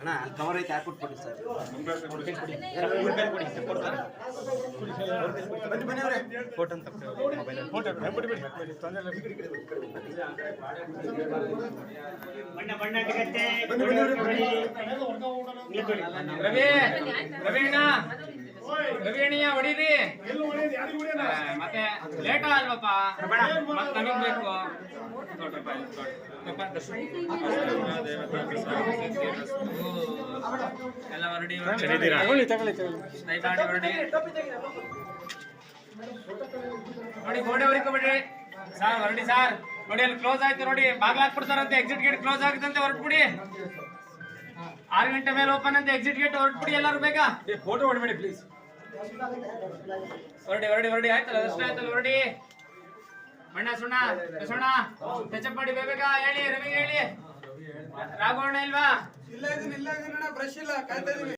ಅಣ್ಣ ಕವರ್ ಐತೆ ಹಾಕ್ಬಿಟ್ಬಿಡಿ ಸರ್ ಬನ್ನಿ ಬನ್ನಿ ಅವರೇ. ರವಿ ರವಿಣ್ಣ ರವಿಣ್ಣಿಯ ಬಣ್ಣ ಬಣ್ಣ ಮತ್ತೆ ಲೇಟ ಬನ್ನಿ ಮತ್ತೆ ರವಿ ಬೇಕು ನೋಡ್ರಪ್ಪ ಇಲ್ಲಿ ಮತ್ತೆ ಲೇಟ ಅಲ್ವಪ್ಪ ಪ್ರಸಾದ ಸಿದ್ಧಿರಸ್ತು. ಎಲ್ಲ ಹೊರಡಿ ಹೊರಡಿ. ನೋಡಿ ಗೋಡೆ ಹೊರಿಕೊಬಿಡ್ರಿ ಸರ್ ಹೊರಡಿ ಸರ್. ನೋಡಿ ಅಲ್ಲಿ ಕ್ಲೋಸ್ ಆಯ್ತು ನೋಡಿ. ಬಾಗ್ಲಾಕ್ಬಿಡ್ತಾರಂತೆ ಎಕ್ಸಿಟ್ ಗೇಟ್ ಕ್ಲೋಸ್ ಆಗುತ್ತಂತೆ ಹೊರಟ್ಬಿಡಿ. ಆರು ಗಂಟೆ ಮೇಲೆ ಓಪನ್ ಅಂತ. ಎಕ್ಸಿಟ್ ಗೇಟ್ ಹೊರಟ್ಬಿಡಿ ಎಲ್ಲರೂ ಬೇಗ. ಫೋಟೋ ಹೊಡ್ಬೇಡಿ ಪ್ಲೀಸ್ ಹೊರಡಿ ಹೊರಡಿ ಹೊರಡಿ. ಆಯ್ತಲ್ಲ ದರ್ಶನ ಆಯ್ತಲ್ಲ, ಹೊರಡಿ. ಮಣ್ಣ ಸುಣ್ಣ ಸುಣ್ಣ. ಟಚಪ್ ಮಾಡಿ ಬೇಬೇಕ ಹೇಳಿ ರವಿ ಹೇಳಿ. ರಾಘವಣ್ಣ ಇಲ್ವಾ? ಇಲ್ಲ, ಇದನ್ನ ಇಲ್ಲ, ಇದನ್ನ ಬ್ರಷ್ ಇಲ್ಲ. ಕಾಯ್ತಾ ಇದೀನಿ.